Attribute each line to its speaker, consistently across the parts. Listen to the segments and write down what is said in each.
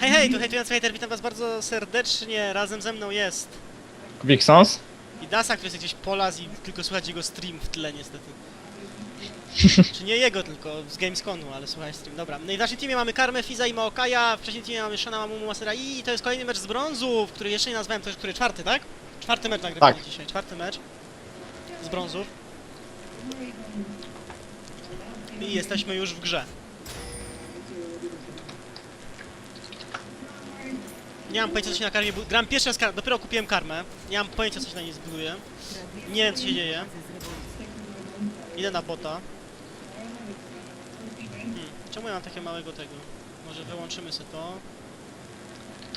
Speaker 1: Hej, hej, tu hejtujący hejter, witam was bardzo serdecznie, razem ze mną jest
Speaker 2: Vixons?
Speaker 1: i Dasa, który jest gdzieś polas i tylko słychać jego stream w tle niestety. Czy nie jego tylko, z Gamesconu, ale słuchaj stream. Dobra, no i w naszym teamie mamy Karmę, Fiza i Maokaja, w wcześniej teamie mamy Shana, Mamumu, Masera i to jest kolejny mecz z brązów, który jeszcze nie nazwałem, to jest który? Czwarty, tak? Czwarty mecz nagrywamy
Speaker 2: Tak.
Speaker 1: dzisiaj, czwarty mecz z brązów. I jesteśmy już w grze. Nie mam pojęcia co się na karmie Gram pierwszy raz kar- dopiero kupiłem karmę. Nie mam pojęcia co się na niej zbuduje. Nie wiem co się dzieje. Idę na bota. Hmm, czemu ja mam takie małego tego? Może wyłączymy sobie to.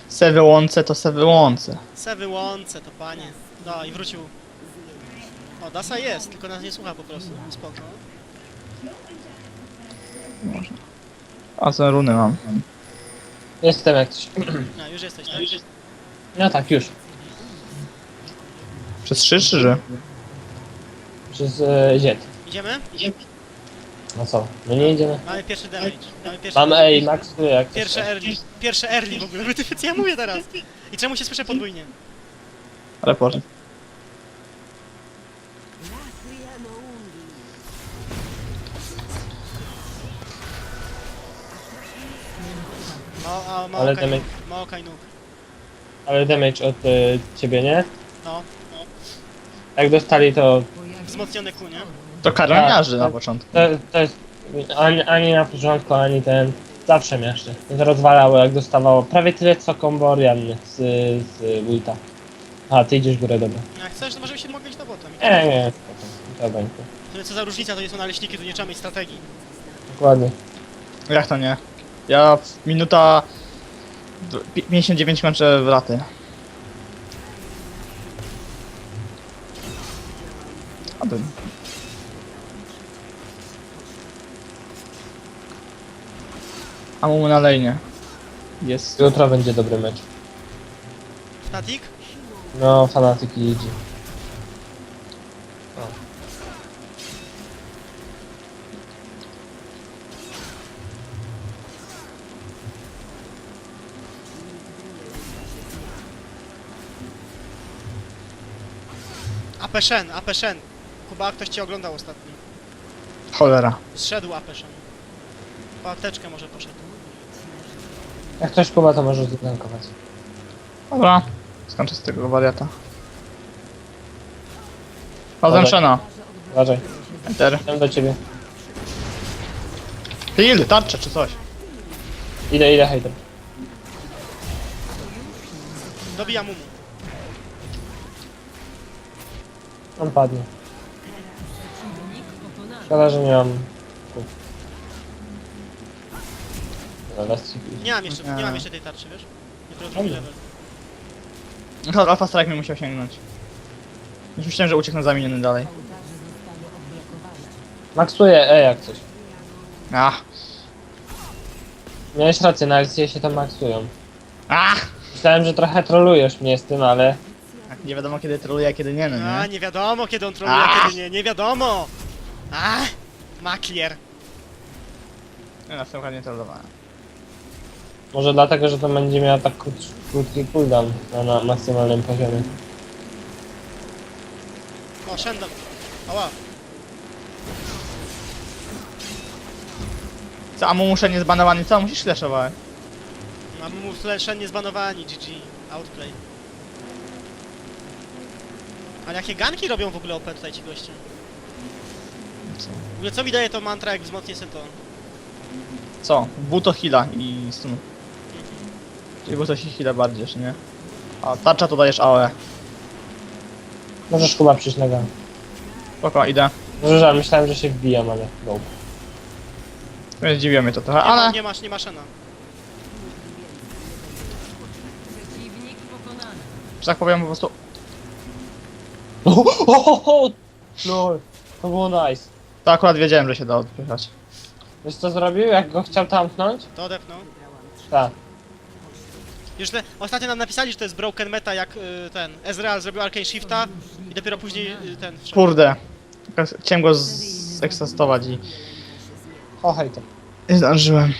Speaker 2: Se wyłące to se wyłące.
Speaker 1: Se wyłączę to panie. No i wrócił. O, Dasa jest, tylko nas nie słucha po prostu. Spoko.
Speaker 2: A co runy mam?
Speaker 3: Jestem jak coś.
Speaker 1: No, już jesteś, tak?
Speaker 3: No tak, już.
Speaker 2: Przez trzy czy?
Speaker 3: Przez e, ziet.
Speaker 1: Idziemy?
Speaker 3: No co? No nie idziemy.
Speaker 1: Mamy pierwszy damage. Mamy pierwszy
Speaker 3: Mam ej, Max, tu jak coś.
Speaker 1: Pierwsze early. Pierwsze early w ogóle. Wy co ja mówię teraz? I czemu się słyszę podwójnie?
Speaker 2: Ale poszedł.
Speaker 3: Ale
Speaker 1: okaj
Speaker 3: damage.
Speaker 1: nóg. Ma okaj nóg.
Speaker 3: Ale damage od e, ciebie, nie?
Speaker 1: No,
Speaker 3: Jak dostali to,
Speaker 1: wzmocnione ku, nie?
Speaker 2: To karamiarzy na początku.
Speaker 3: to, to jest ani, ani na początku, ani ten. Zawsze miażdży. To rozwalało jak dostawało prawie tyle co Komborian z, z ulta. A, ty idziesz w górę, dobra.
Speaker 1: Jak chcesz, to możemy się mogli iść na bota.
Speaker 3: Nie, nie, spoko. to będzie.
Speaker 1: To co za różnica, to nie są naleśniki, tu nie trzeba mieć strategii.
Speaker 3: Dokładnie.
Speaker 2: Jak to nie? Ja w minuta... d- pi- 59 kończę w laty. A. A mu na lejnie. Jest.
Speaker 3: Jutro będzie dobry mecz.
Speaker 1: Statik?
Speaker 3: No, fanatyki idzie.
Speaker 1: Apeshen, Apeshen. Kuba, ktoś cię oglądał ostatnio.
Speaker 2: Cholera.
Speaker 1: Zszedł Apeshen. Po apteczkę może poszedł.
Speaker 3: Jak ktoś kuba, to możesz zgankować.
Speaker 2: Dobra. Skończę z tego wariata.
Speaker 3: Dobra.
Speaker 2: Razem Shena.
Speaker 3: Uważaj,
Speaker 2: Enter.
Speaker 3: idę do ciebie.
Speaker 2: Heal, tarczę czy coś.
Speaker 3: Idę, idę, hejter.
Speaker 1: Dobija Mumu.
Speaker 3: On padnie. Szkoda, że nie mam... Zaraz ci
Speaker 1: Nie mam jeszcze, nie
Speaker 2: Nie.
Speaker 1: mam jeszcze tej tarczy, wiesz? Dopiero drugi level.
Speaker 2: No, Alpha Strike mi musiał sięgnąć. Już myślałem, że ucieknę zamieniony dalej.
Speaker 3: Maksuję E jak coś.
Speaker 2: Ach.
Speaker 3: Miałeś rację, na LCS się to maksują.
Speaker 2: Ach!
Speaker 3: Myślałem, że trochę trolujesz mnie z tym, ale...
Speaker 2: Tak, Nie wiadomo kiedy troluje, a kiedy nie, no
Speaker 1: A,
Speaker 2: nie?
Speaker 1: nie wiadomo kiedy on troluje, a
Speaker 2: Ach.
Speaker 1: kiedy nie, nie wiadomo! A, Maklier.
Speaker 2: Ja na przykład nie trollowałem.
Speaker 3: Może dlatego, że to będzie miała tak krót, krótki cooldown na, na maksymalnym poziomie.
Speaker 1: O, Shendon. Ała.
Speaker 2: Co, a mu muszę nie zbanowany, co? Musisz flashować.
Speaker 1: Mam mu Shen nie zbanowani, GG. Outplay. Ale jakie ganki robią w ogóle OP tutaj ci goście?
Speaker 2: Co?
Speaker 1: W ogóle co mi daje to mantra, jak wzmocnię sobie to?
Speaker 2: Co? Buto heala i stun. Czyli buto się heala bardziej, czy nie? A tarcza to dajesz AOE.
Speaker 3: Możesz chyba przyjść na gang.
Speaker 2: Spoko, idę.
Speaker 3: Może żal, myślałem, że się wbijam, ale no.
Speaker 2: Zdziwiło mnie to trochę,
Speaker 1: Nie, ma,
Speaker 2: ale...
Speaker 1: nie masz, nie ma Shena.
Speaker 2: Że tak powiem po prostu...
Speaker 3: O, o, o, no, to było nice.
Speaker 2: To akurat wiedziałem, że się da odpychać.
Speaker 3: Wiesz co zrobił, jak go chciał tamknąć?
Speaker 1: To odepnął.
Speaker 3: Tak.
Speaker 1: Już te, ostatnio nam napisali, że to jest broken meta, jak y, ten Ezreal zrobił Arcane Shifta i dopiero później y, ten wszedł.
Speaker 2: Kurde. Chciałem go zeksastować i...
Speaker 3: O, hejter.
Speaker 2: Nie zdążyłem.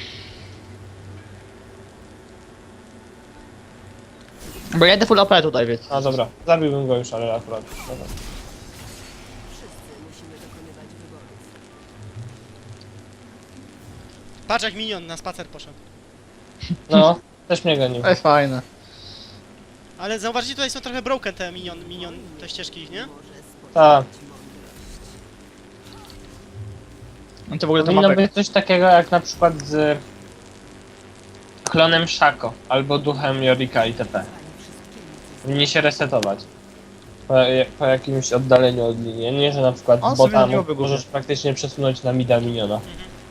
Speaker 2: Bo ja jedę full AP tutaj, wiecie.
Speaker 3: A dobra, zabiłbym go już, ale akurat. Dobra.
Speaker 1: Patrz jak minion na spacer poszedł.
Speaker 3: No, też mnie gonił.
Speaker 2: To jest fajne.
Speaker 1: Ale zauważycie, tutaj są trochę broken te minion, minion, te ścieżki ich, nie?
Speaker 3: Tak.
Speaker 2: No to w ogóle to
Speaker 3: Powinno
Speaker 2: mapek.
Speaker 3: być coś takiego jak na przykład z klonem Shako albo duchem Jorika itp. Powinni się resetować. Po, po jakimś oddaleniu od linii. Nie, że na przykład
Speaker 2: On
Speaker 3: z
Speaker 2: sobie
Speaker 3: bota możesz praktycznie przesunąć na mida miniona.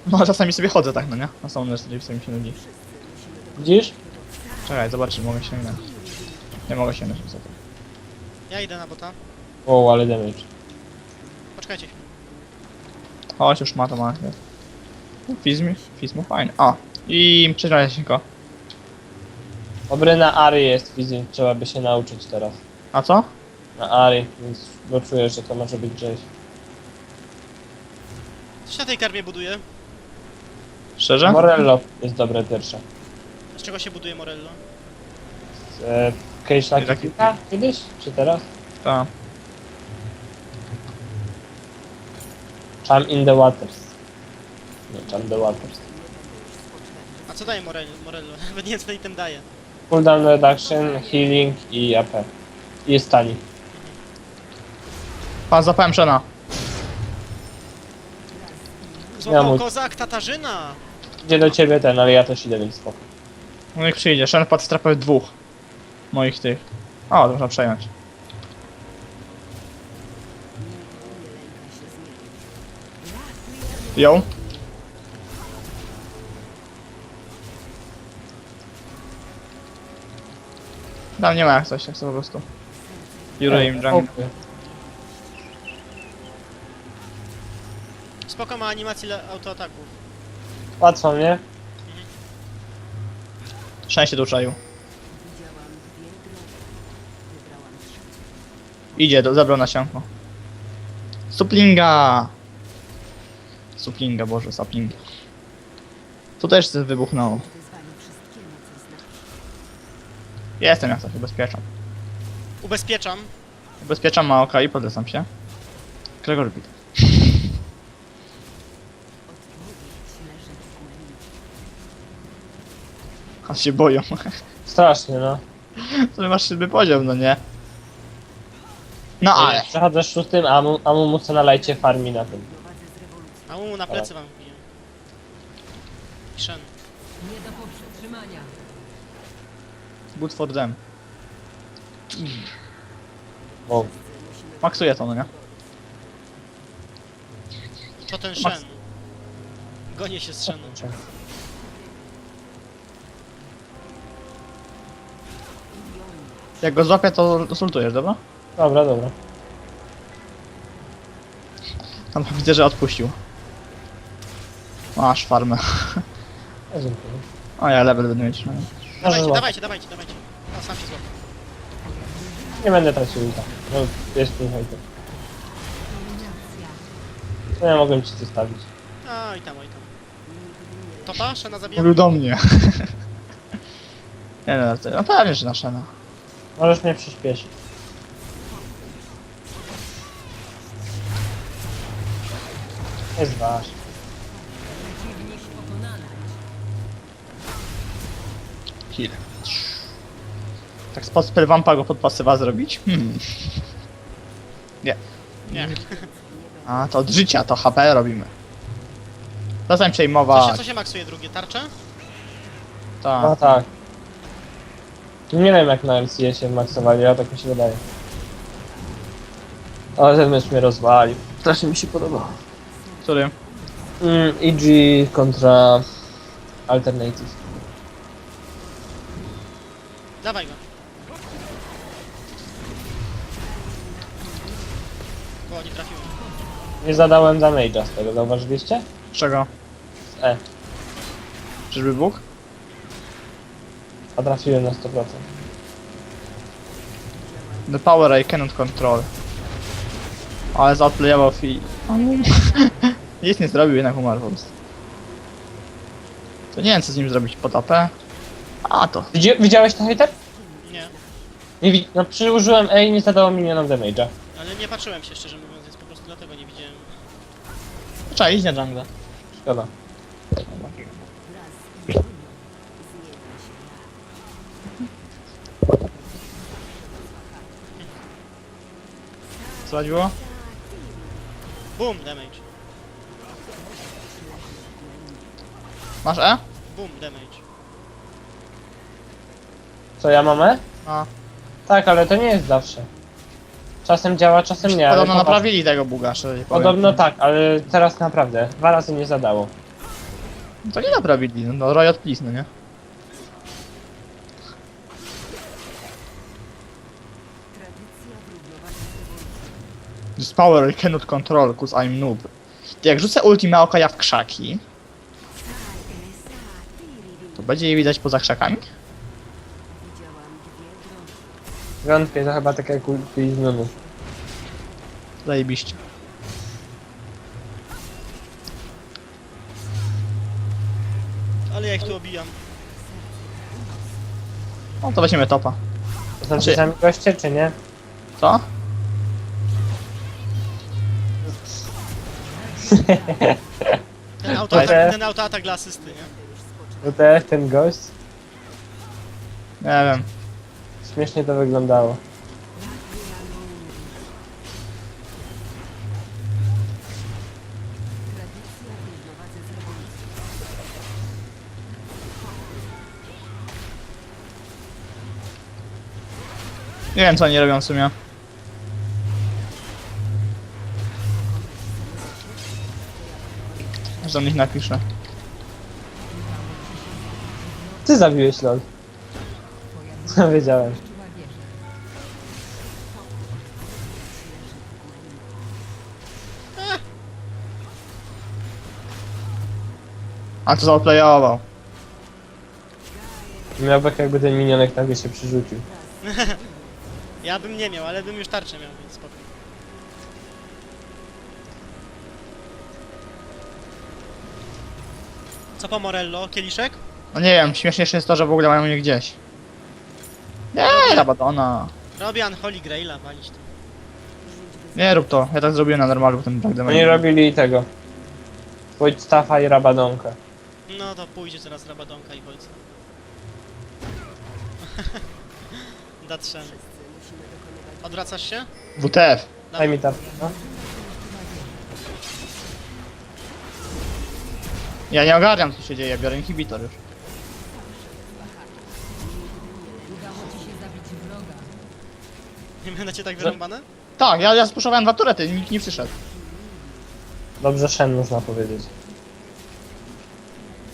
Speaker 2: No czasami sobie chodzę tak, no nie? Na samą sobie mi się nudzi.
Speaker 3: Widzisz?
Speaker 2: Czekaj, zobaczcie, mogę sięgnąć. Nie mogę sięgnąć niestety.
Speaker 1: Ja idę na bota.
Speaker 3: Wow, ale damage.
Speaker 1: Poczekajcie chwilę.
Speaker 2: Chodź, już ma to ma. Fizmi? Fizmu, fajnie. O! I przeczytaj się go.
Speaker 3: Dobry na Ari jest fizyk, trzeba by się nauczyć teraz.
Speaker 2: A co?
Speaker 3: Na Ari, więc bo czuję, że to może być gdzieś.
Speaker 1: Coś na tej karmie buduje.
Speaker 2: Szczerze?
Speaker 3: Morello jest dobre pierwsze.
Speaker 1: Z czego się buduje Morello?
Speaker 3: Z, e, Cage
Speaker 2: Taki-
Speaker 3: kiedyś? Czy teraz?
Speaker 2: Tak.
Speaker 3: Charm in the Waters. Nie, Charm the Waters.
Speaker 1: A co daje Morello? Morello? Nawet nie wiem co ten item daje.
Speaker 3: Cooldown reduction, healing i AP. I jest tani.
Speaker 2: Pan zapałem Szena.
Speaker 1: Złapał
Speaker 3: mój-
Speaker 1: kozak, Tatarzyna!
Speaker 3: Idzie do ciebie ten, ale ja też idę, więc spoko.
Speaker 2: No niech przyjdzie. Shen wpadł w dwóch. Moich tych. O, to można przejąć. Ją? Tam nie ma jak coś, tak sobie po prostu. Juro im jungle.
Speaker 1: Spoko ma animację le- autoataków.
Speaker 3: Łatwo, nie?
Speaker 2: Shen się doczaił. Idzie, do, zabrał na sianko. Suplinga! Suplinga, boże, saplinga. Tu też coś Jestem jak coś, ubezpieczam.
Speaker 1: Ubezpieczam.
Speaker 2: Ubezpieczam Maoka i podlecam się. Gregor Bit. A się boją.
Speaker 3: Strasznie, no.
Speaker 2: To masz szybny poziom, no nie? No ale.
Speaker 3: Przechodzę szóstym, a mu, a mu co na lajcie farmi na tym.
Speaker 1: A mu na plecy wam wbiję. Shen.
Speaker 4: Nie do powstrzymania.
Speaker 2: Good for them.
Speaker 3: Wow.
Speaker 2: Maksuje to, no nie?
Speaker 1: To ten
Speaker 2: Max-
Speaker 1: Shen. Gonię się z Shenem.
Speaker 2: Jak go złapię, to sultujesz, dobra?
Speaker 3: Dobra, dobra.
Speaker 2: Tam widzę, że odpuścił. Masz farmę.
Speaker 3: Dziękuję.
Speaker 2: O, ja level będę mieć. No.
Speaker 1: Dawajcie,
Speaker 3: złap.
Speaker 1: dawajcie, dawajcie, dawajcie. A sam się złapał.
Speaker 3: Nie będę tracił ulta. No, jest tu hejter. No ja mogłem ci zostawić.
Speaker 1: A i tam, oj tam. Topa? Shena zabija?
Speaker 2: Mówił do mnie. nie no, to- no pewnie, że nasza no.
Speaker 3: Możesz mnie przyspieszyć. Jest wasz.
Speaker 2: Kill. Tak spod spellwampa go pod pasywa zrobić? Hmm.
Speaker 1: Nie.
Speaker 2: A, to od życia, to HP robimy. Czasem
Speaker 1: Co się,
Speaker 2: przejmować.
Speaker 1: co się maksuje drugie? Tarcze?
Speaker 2: Tak.
Speaker 3: No tak. Nie wiem jak na LCS się maksowali, ale tak mi się wydaje. Ale ten mecz mnie rozwalił. Strasznie mi się podobał.
Speaker 2: Który?
Speaker 3: Mm, EG kontra Alternative.
Speaker 1: Nie
Speaker 3: zadałem damage'a z tego, zauważyliście?
Speaker 2: Czego?
Speaker 3: Z E.
Speaker 2: Czyżby Bóg?
Speaker 3: A trafiłem na 100%.
Speaker 2: The power I cannot control. Ale zaodplayował fi... Nic nie zrobił, jednak umarł po prostu. To nie wiem co z nim zrobić pod AP. A to.
Speaker 3: Widzi, widziałeś to hater?
Speaker 1: Nie.
Speaker 3: Nie wi- no przyłożyłem E i nie zadało minionom damage'a.
Speaker 1: Ale nie patrzyłem się szczerze mówiąc, dlatego nie widziałem.
Speaker 2: Trzeba iść na jungle.
Speaker 3: Szkoda.
Speaker 2: Co chodziło?
Speaker 1: Boom, damage.
Speaker 2: Masz E?
Speaker 1: Boom, damage.
Speaker 3: Co, ja mam E?
Speaker 2: A.
Speaker 3: Tak, ale to nie jest zawsze. Czasem działa, czasem nie. ale
Speaker 2: Podobno naprawili tego buga, szczerze.
Speaker 3: Podobno tak, ale teraz naprawdę. Dwa razy nie zadało.
Speaker 2: To nie naprawili, no, no Riot Please, no nie? This power I cannot control, cause I'm noob. Jak rzucę ulti Maokaja w krzaki, to będzie je widać poza krzakami?
Speaker 3: Wątpię, to chyba tak jak u z Nunu.
Speaker 2: Zajebiście.
Speaker 1: Ale ja ich tu obijam.
Speaker 2: No to weźmiemy topa.
Speaker 3: To znaczy
Speaker 2: Znaczy-
Speaker 3: sami goście, czy nie?
Speaker 2: Co?
Speaker 1: Ten autoatak,
Speaker 3: Ale-
Speaker 1: ten autoatak dla asysty, nie?
Speaker 3: No też ten gość.
Speaker 2: Nie wiem.
Speaker 3: Śmiesznie to wyglądało.
Speaker 2: Nie wiem co oni robią w sumie. Aż do nich napiszę.
Speaker 3: Ty zabiłeś lol. Wiedziałem.
Speaker 2: A to zaoplayował.
Speaker 3: Miał tak jakby ten minionek nagle się przerzucił.
Speaker 1: Ja bym nie miał, ale bym już tarczę miał, więc spoko. Co po Morello? Kieliszek?
Speaker 2: No nie wiem, śmieszniejsze jest to, że w ogóle mają mnie gdzieś. Nie, Rabadona.
Speaker 1: Robię Unholy Graila, walić tu.
Speaker 2: Nie rób to, ja tak zrobiłem na normalu, potem tak
Speaker 3: Oni robili tego. Wojt Staffa i Rabadonka.
Speaker 1: No to pójdzie teraz Rabadonka i Wojca. Datrzen. Odwracasz się?
Speaker 2: WTF.
Speaker 3: Daj mi tarczę, no.
Speaker 2: Ja nie ogarniam co się dzieje, biorę inhibitor już.
Speaker 4: Udało ci się zabić wroga.
Speaker 1: Nie będę cię tak wyrąbane?
Speaker 2: Tak, ja, ja spuszczowałem dwa turety, nikt nie przyszedł.
Speaker 3: Dobrze Shen można powiedzieć.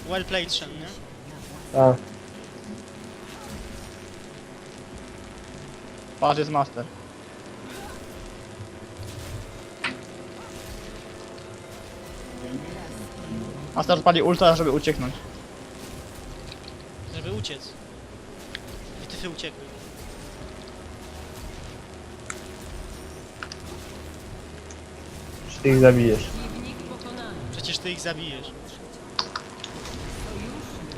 Speaker 1: Well played, Shen, nie?
Speaker 3: Tak.
Speaker 2: Patrz, jest master. Master odpali ulta, żeby ucieknąć.
Speaker 1: Żeby uciec. I tyfy uciekły.
Speaker 3: Czy ty ich zabijesz?
Speaker 4: Przeciwnik pokonany.
Speaker 1: Przecież ty ich zabijesz.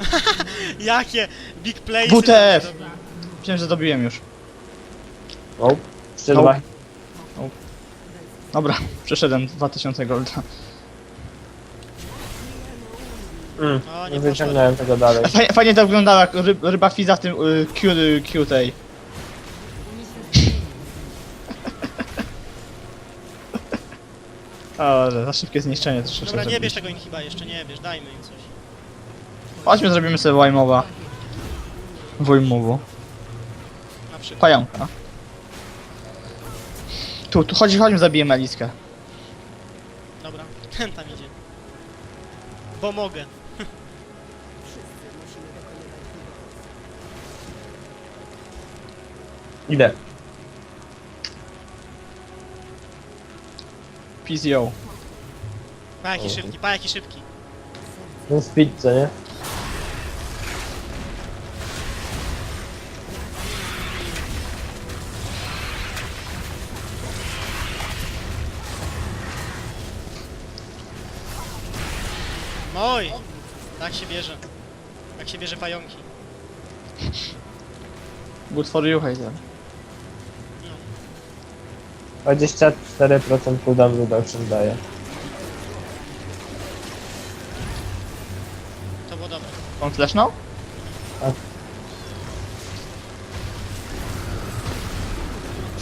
Speaker 1: Jakie big plays
Speaker 2: WTF! Myślałem, że dobiłem już.
Speaker 3: Nope. dwa.
Speaker 2: Dobra, przeszedłem 2000 golda.
Speaker 3: Mm.
Speaker 1: O, nie
Speaker 3: Nie wyciągnąłem tego dalej.
Speaker 2: Fajnie, fajnie to wyglądało jak ryb, ryba Fiza w tym y, Q, Q tej. O, za szybkie zniszczenie troszeczkę.
Speaker 1: Dobra, nie
Speaker 2: zrobiliśmy.
Speaker 1: bierz tego inhiba jeszcze, nie bierz, dajmy im coś.
Speaker 2: Chodźmy, zrobimy sobie Wajmowa. Wojmowo.
Speaker 1: Na przykład.
Speaker 2: Pająka. Tu, tu chodzi, chodźmy, zabijemy Eliskę.
Speaker 1: Dobra, ten tam idzie. Bo mogę.
Speaker 3: Idę.
Speaker 2: PCO.
Speaker 1: Pa jaki szybki, pa jaki szybki.
Speaker 3: Ten speed, co nie?
Speaker 1: Tak się bierze. Tak się bierze pająki.
Speaker 2: Good for you, Hazel.
Speaker 3: 24% cooldown reduction daje.
Speaker 1: To było dobre.
Speaker 2: On flashnął?
Speaker 3: Tak.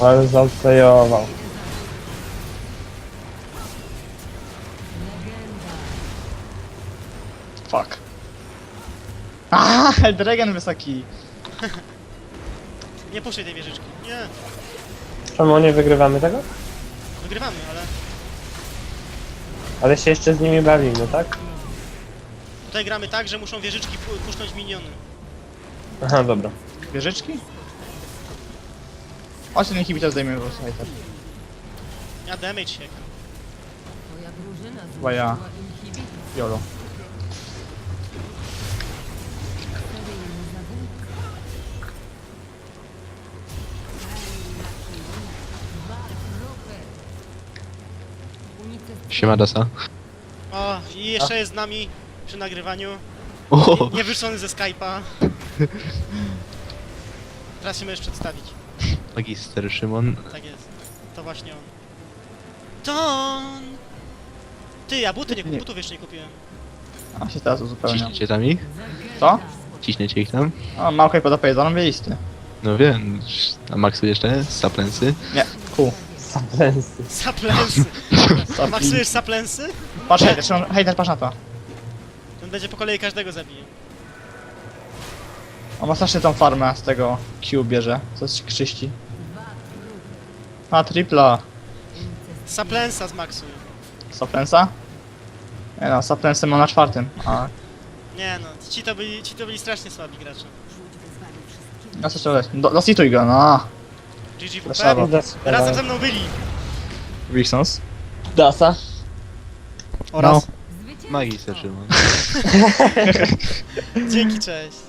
Speaker 3: Ale
Speaker 2: zaocejował. Aaa, Eldragon wysoki.
Speaker 1: Nie puszczaj tej wieżyczki. Nie.
Speaker 3: Czemu nie wygrywamy tego?
Speaker 1: Wygrywamy, ale
Speaker 3: Ale się jeszcze z nimi bawimy, tak?
Speaker 1: tutaj gramy tak, że muszą wieżyczki pu- puszczać miniony.
Speaker 3: Aha, dobra.
Speaker 2: Wieżyczki? Chodź ten inhibitor zdejmiemy po prostu hejter.
Speaker 1: Ja damage się.
Speaker 4: Twoja drużyna
Speaker 2: Chyba ja. Jolo.
Speaker 5: Siema Dasa.
Speaker 1: O, i jeszcze jest z nami przy nagrywaniu.
Speaker 5: O,
Speaker 1: Nie wyrzucony ze Skype'a. Teraz się możesz przedstawić.
Speaker 5: magister Szymon.
Speaker 1: Tak jest. To właśnie on. Ton! Ty, ja buty nie,
Speaker 2: Nie.
Speaker 1: butów jeszcze nie kupiłem.
Speaker 2: A się teraz uzupełniam.
Speaker 5: Ciśniecie tam ich?
Speaker 2: Co?
Speaker 5: Ciśniecie ich tam?
Speaker 2: O, małkę podopowiedzoną listy.
Speaker 5: No wiem. A Maxu jeszcze? Saplensy?
Speaker 2: Nie, cool.
Speaker 3: Saplensy.
Speaker 1: Saplensy.
Speaker 2: Sapli-
Speaker 1: Maksujesz saplensy?
Speaker 2: Patrz hejter, Szymon, hejter, patrz na to.
Speaker 1: Ten będzie po kolei każdego zabije.
Speaker 2: On ma strasznie tą farmę z tego Q bierze. Co jest krzyści. A, tripla.
Speaker 1: Saplensa z Maxuj.
Speaker 2: Saplensa? Nie no, Saplensy mam na czwartym. A,
Speaker 1: Nie no, ci to byli, ci to byli strasznie słabi gracze.
Speaker 2: no co trzeba Do, dosituj go, no.
Speaker 1: Razem ze mną byli.
Speaker 2: Wilsons.
Speaker 3: Dasa.
Speaker 1: Oraz.
Speaker 5: Magister Szymon.
Speaker 1: Dzięki, cześć.